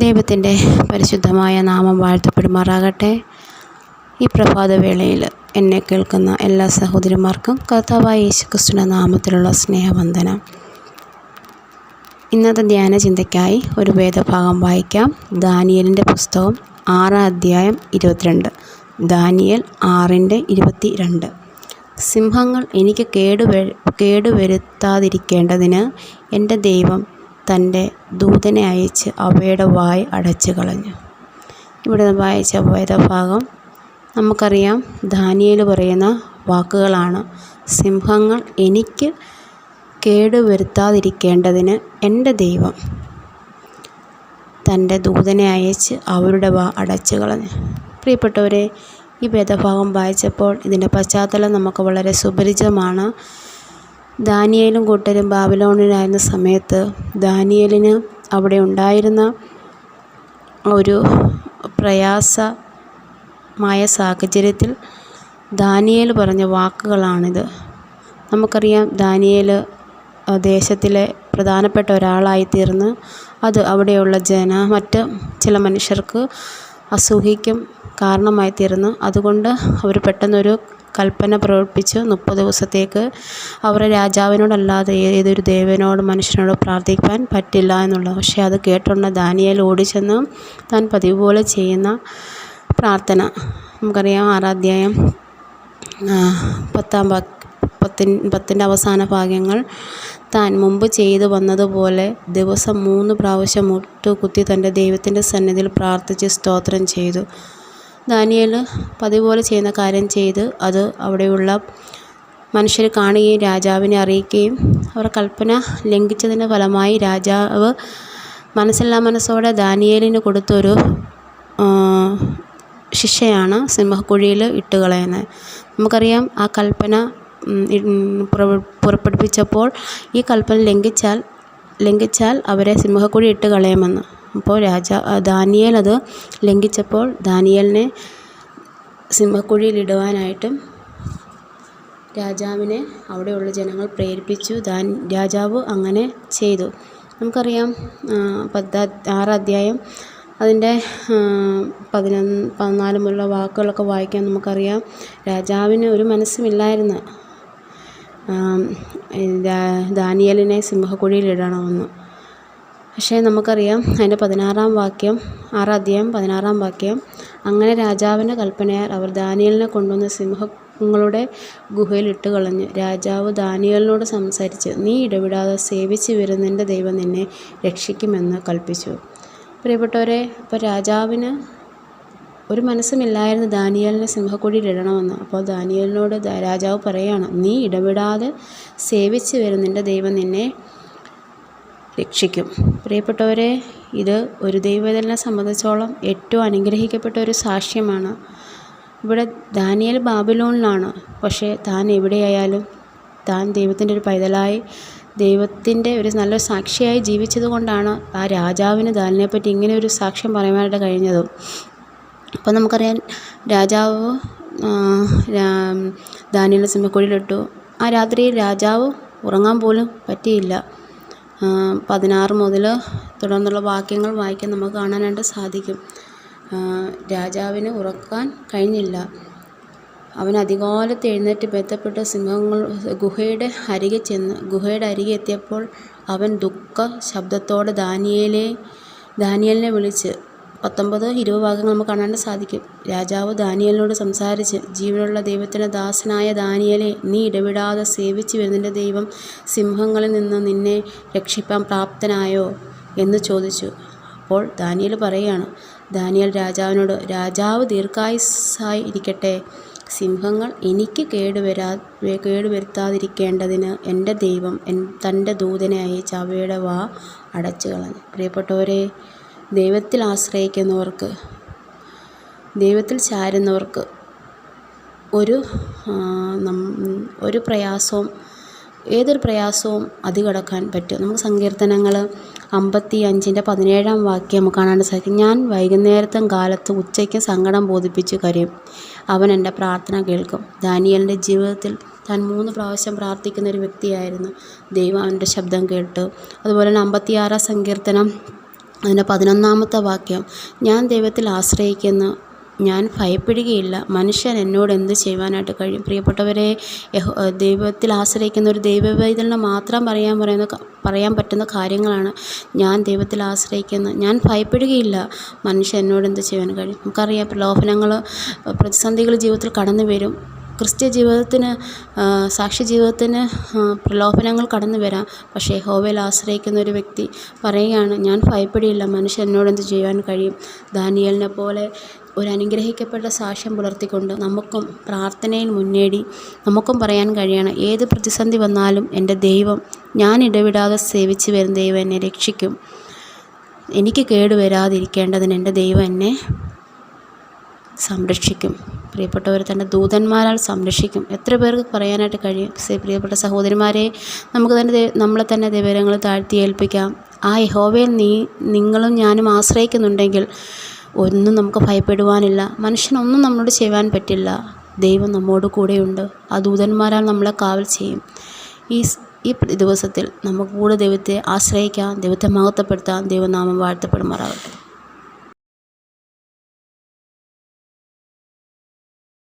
ദൈവത്തിന്റെ പരിശുദ്ധമായ നാമം വാഴ്ത്തപ്പെടുമാറാകട്ടെ. ഈ പ്രഭാതവേളയിൽ എന്നെ കേൾക്കുന്ന എല്ലാ സഹോദരിമാർക്കും കർത്താവായ യേശുക്രിസ്തുവിന്റെ നാമത്തിലുള്ള സ്നേഹവന്ദനം. ഇന്നത്തെ ധ്യാന ചിന്തയ്ക്കായി ഒരു വേദഭാഗം വായിക്കാം. ദാനിയലിന്റെ പുസ്തകം ആറാം അധ്യായം ഇരുപത്തിരണ്ട്. ദാനിയൽ ആറിന്റെ ഇരുപത്തി രണ്ട് സിംഹങ്ങൾ എനിക്ക് കേടുവ കേടുവരുത്താതിരിക്കേണ്ടതിന് എന്റെ ദൈവം തന്റെ ദൂതനെ അയച്ച് അവയുടെ വായ് അടച്ചു കളഞ്ഞു ഇവിടെ വായിച്ച വേദഭാഗം നമുക്കറിയാം ദാനിയേൽ പറയുന്ന വാക്കുകളാണ്. സിംഹങ്ങൾ എനിക്ക് കേടുവരുത്താതിരിക്കേണ്ടതിന് എന്റെ ദൈവം തന്റെ ദൂതനെ അയച്ച് അവരുടെ വാ അടച്ചു കളഞ്ഞു പ്രിയപ്പെട്ടവരെ ഈ വേദഭാഗം വായിച്ചപ്പോൾ ഇതിന്റെ പശ്ചാത്തലം നമുക്ക് വളരെ സുപരിചിതമാണ്. ദാനിയേലും കൂട്ടരും ബാബിലോണിലായിരുന്ന സമയത്ത് ദാനിയേലിന് അവിടെ ഉണ്ടായിരുന്ന ഒരു പ്രയാസമായ സാഹചര്യത്തിൽ ദാനിയേൽ പറഞ്ഞ വാക്കുകളാണിത്. നമുക്കറിയാം ദാനിയേൽ ദേശത്തിലെ പ്രധാനപ്പെട്ട ഒരാളായി തീർന്ന് അത് അവിടെയുള്ള ജന മറ്റ് ചില മനുഷ്യർക്ക് അസൂഹിക്കും കാരണമായി തീർന്നു അതുകൊണ്ട് അവർ പെട്ടെന്നൊരു കൽപ്പന പ്രവർത്തിച്ച് മുപ്പത് ദിവസത്തേക്ക് അവർ രാജാവിനോടല്ലാതെ ഏതൊരു ദേവനോടും മനുഷ്യനോടും പ്രാർത്ഥിക്കാൻ പറ്റില്ല എന്നുള്ളത്. പക്ഷേ അത് കേട്ടുള്ള ദാനിയേൽ ഓടിച്ചെന്ന് താൻ പതിവ് പോലെ ചെയ്യുന്ന പ്രാർത്ഥന. നമുക്കറിയാം ആറാധ്യായം പത്താം വാക്ക് പത്തിൻ പത്തിന്റെ അവസാന ഭാഗ്യങ്ങൾ താൻ മുമ്പ് ചെയ്തു വന്നതുപോലെ ദിവസം മൂന്ന് പ്രാവശ്യം മുട്ടുകുത്തി തന്റെ ദൈവത്തിന്റെ സന്നിധിയിൽ പ്രാർത്ഥിച്ച് സ്തോത്രം ചെയ്തു. ദാനിയേൽ പതിപോലെ പോലെ ചെയ്യുന്ന കാര്യം ചെയ്ത് അത് അവിടെയുള്ള മനുഷ്യർ കാണുകയും രാജാവിനെ അറിയിക്കുകയും അവർ കൽപ്പന ലംഘിച്ചതിന്റെ ഫലമായി രാജാവ് മനസ്സില്ലാ മനസ്സോടെ ദാനിയേലിന് കൊടുത്തൊരു ശിക്ഷയാണ് സിംഹക്കുഴിയിൽ ഇട്ട് കളയുന്നത്. നമുക്കറിയാം ആ കൽപ്പന പുറപ്പെടുപ്പിച്ചപ്പോൾ ഈ കൽപ്പന ലംഘിച്ചാൽ ലംഘിച്ചാൽ അവരെ സിംഹക്കുഴി ഇട്ട് കളയുമെന്ന്. അപ്പോൾ രാജാ ദാനിയേൽ അത് ലംഘിച്ചപ്പോൾ ദാനിയേലിനെ സിംഹക്കുഴിയിൽ ഇടുവാനായിട്ടും രാജാവിനെ അവിടെയുള്ള ജനങ്ങൾ പ്രേരിപ്പിച്ചു. ദാൻ രാജാവ് അങ്ങനെ ചെയ്തു. നമുക്കറിയാം പത്താ ആറ് അധ്യായം അതിന്റെ പതിനൊന്ന് പതിനാല് മുതലുള്ള വാക്കുകളൊക്കെ വായിക്കാൻ നമുക്കറിയാം. രാജാവിന് ഒരു മനസ്സുമില്ലായിരുന്നു. ദാനിയലിനെ സിംഹക്കുഴിയിൽ ഇടണമെന്ന് പക്ഷേ നമുക്കറിയാം അതിന്റെ പതിനാറാം വാക്യം ആറാം അധ്യായം പതിനാറാം വാക്യം അങ്ങനെ രാജാവിന്റെ കൽപ്പനയാൽ അവർ ദാനിയലിനെ കൊണ്ടുവന്ന് സിംഹങ്ങളുടെ ഗുഹയിൽ ഇട്ട് കളഞ്ഞു രാജാവ് ദാനിയലിനോട് സംസാരിച്ച് നീ ഇടപെടാതെ സേവിച്ച് വരുന്നതിന്റെ ദൈവം നിന്നെ രക്ഷിക്കുമെന്ന് കൽപ്പിച്ചു. പ്രിയപ്പെട്ടവരെ അപ്പോൾ രാജാവിന് ഒരു മനസ്സുമില്ലായിരുന്നു ദാനിയലിനെ സിംഹക്കുഴിയിൽ ഇടണമെന്ന്. അപ്പോൾ ദാനിയലിനോട് രാജാവ് പറയുകയാണ് നീ ഇടപെടാതെ സേവിച്ച് വരുന്നതിന്റെ ദൈവം നിന്നെ രക്ഷിക്കും. പ്രിയപ്പെട്ടവരെ ഇത് ഒരു ദൈവവേദനെ സംബന്ധിച്ചോളം ഏറ്റവും അനുഗ്രഹിക്കപ്പെട്ട ഒരു സാക്ഷ്യമാണ്. ഇവിടെ ദാനിയൽ ബാബിലോണിലാണ്. പക്ഷേ താൻ എവിടെയായാലും താൻ ദൈവത്തിന്റെ ഒരു പൈതലായി ദൈവത്തിന്റെ ഒരു നല്ല സാക്ഷിയായി ജീവിച്ചത് കൊണ്ടാണ് ആ രാജാവിന് ദാനിനെപ്പറ്റി ഇങ്ങനെ ഒരു സാക്ഷ്യം പറയുവാനായിട്ട് കഴിഞ്ഞത്. അപ്പോൾ നമുക്കറിയാം രാജാവ് ദാനിയുടെ സിംഹക്കുഴിയിലിട്ടു. ആ രാത്രി രാജാവ് ഉറങ്ങാൻ പോലും പറ്റിയില്ല. പതിനാറ് മുതൽ തുടർന്നുള്ള വാക്യങ്ങൾ വായിക്കാൻ നമുക്ക് കാണാനായിട്ട് സാധിക്കും. രാജാവിന് ഉറക്കാൻ കഴിഞ്ഞില്ല. അവൻ അതികാലത്ത് എഴുന്നേറ്റ് ബന്ധപ്പെട്ട് സിംഹങ്ങൾ ഗുഹയുടെ അരികെ ചെന്ന് ഗുഹയുടെ അരികെ എത്തിയപ്പോൾ അവൻ ദുഃഖ ശബ്ദത്തോടെ ദാനിയേലെ ദാനിയലിനെ വിളിച്ച് പത്തൊമ്പത് ഇരുപത് ഭാഗങ്ങൾ നമുക്ക് കാണാൻ സാധിക്കും. രാജാവ് ദാനിയലിനോട് സംസാരിച്ച് ജീവനുള്ള ദൈവത്തിന്റെ ദാസനായ ദാനിയലെ നീ ഇടപെടാതെ സേവിച്ചു വരുന്നതിന്റെ ദൈവം സിംഹങ്ങളിൽ നിന്ന് നിന്നെ രക്ഷിപ്പാൻ പ്രാപ്തനായോ? എന്ന് ചോദിച്ചു. അപ്പോൾ ദാനിയൽ പറയുകയാണ് ദാനിയൽ രാജാവിനോട് രാജാവ് ദീർഘായുസ്സായി ഇരിക്കട്ടെ. സിംഹങ്ങൾ എനിക്ക് കേടുവരാ കേടുവരുത്താതിരിക്കേണ്ടതിന് എന്റെ ദൈവം എൻ തന്റെ ദൂതനെ അയച്ച് അവയുടെ വാ അടച്ചു കളഞ്ഞു പ്രിയപ്പെട്ടവരെ ദൈവത്തിൽ ആശ്രയിക്കുന്നവർക്ക് ദൈവത്തിൽ ചാരുന്നവർക്ക് ഒരു ഒരു പ്രയാസവും ഏതൊരു പ്രയാസവും അതികടക്കാൻ പറ്റും. നമുക്ക് സങ്കീർത്തനങ്ങൾ അമ്പത്തി അഞ്ചിന്റെ പതിനേഴാം വാക്യം നമുക്ക് കാണാൻ സാധിക്കും. ഞാൻ വൈകുന്നേരത്തും കാലത്ത് ഉച്ചയ്ക്ക് സങ്കടം ബോധിപ്പിച്ച് കരയും. അവൻ എന്റെ പ്രാർത്ഥന കേൾക്കും. ദാനിയലിന്റെ ജീവിതത്തിൽ താൻ മൂന്ന് പ്രാവശ്യം പ്രാർത്ഥിക്കുന്ന ഒരു വ്യക്തിയായിരുന്നു. ദൈവം അവന്റെ ശബ്ദം കേട്ടു. അതുപോലെ തന്നെ അമ്പത്തിയാറാം സങ്കീർത്തനം അതിന്റെ പതിനൊന്നാമത്തെ വാക്യം ഞാൻ ദൈവത്തിൽ ആശ്രയിക്കുന്നു. ഞാൻ ഭയപ്പെടുകയില്ല. മനുഷ്യൻ എന്നോട് എന്ത് ചെയ്യുവാനായിട്ട് കഴിയും? പ്രിയപ്പെട്ടവരെ ദൈവത്തിൽ ആശ്രയിക്കുന്ന ഒരു ദൈവവേദന മാത്രം പറയാൻ പറയുന്ന പറയാൻ പറ്റുന്ന കാര്യങ്ങളാണ് ഞാൻ ദൈവത്തിൽ ആശ്രയിക്കുന്നത് ഞാൻ ഭയപ്പെടുകയില്ല. മനുഷ്യൻ എന്നോട് എന്ത് ചെയ്യാൻ കഴിയും? നമുക്കറിയാം പ്രലോഭനങ്ങൾ പ്രതിസന്ധികൾ ജീവിതത്തിൽ കടന്നു വരും ക്രിസ്ത്യ ജീവിതത്തിന് സാക്ഷ്യ ജീവിതത്തിന് പ്രലോഭനങ്ങൾ കടന്നു വരാം. പക്ഷേ യഹോവയിൽ ആശ്രയിക്കുന്ന ഒരു വ്യക്തി പറയുകയാണ് ഞാൻ ഭയപ്പെടിയില്ല മനുഷ്യൻ എന്നോട് എന്ത് ചെയ്യുവാൻ കഴിയും? ദാനിയലിനെ പോലെ ഒരു അനുഗ്രഹിക്കപ്പെട്ട സാക്ഷ്യം പുലർത്തിക്കൊണ്ട് നമുക്കും പ്രാർത്ഥനയിൽ മുന്നേടി നമുക്കും പറയാൻ കഴിയണം. ഏത് പ്രതിസന്ധി വന്നാലും എന്റെ ദൈവം ഞാൻ ഇടവിടാതെ സേവിച്ച് വരുന്ന ദൈവം എന്നെ രക്ഷിക്കും. എനിക്ക് കേടുവരാതിരിക്കേണ്ടതിന് എന്റെ ദൈവം എന്നെ സംരക്ഷിക്കും. പ്രിയപ്പെട്ടവർ തന്റെ ദൂതന്മാരാൽ സംരക്ഷിക്കും. എത്ര പേർക്ക് പറയാനായിട്ട് കഴിയും? പ്രിയപ്പെട്ട സഹോദരിമാരെ നമുക്ക് തന്നെ നമ്മളെ തന്നെ ദൈവങ്ങൾ താഴ്ത്തി ഏൽപ്പിക്കാം. ആ യഹോവയിൽ നീ നിങ്ങളും ഞാനും ആശ്രയിക്കുന്നുണ്ടെങ്കിൽ ഒന്നും നമുക്ക് ഭയപ്പെടുവാനില്ല. മനുഷ്യനൊന്നും നമ്മളോട് ചെയ്യുവാൻ പറ്റില്ല. ദൈവം നമ്മോട് കൂടെയുണ്ട്. ആ ദൂതന്മാരാൽ നമ്മളെ കാവൽ ചെയ്യും. ഈ ഈ ദിവസത്തിൽ നമുക്ക് കൂടെ ദൈവത്തെ ആശ്രയിക്കാം. ദൈവത്തെ മഹത്വപ്പെടുത്താം. ദൈവനാമം വാഴ്ത്തപ്പെടുമാറാകട്ടെ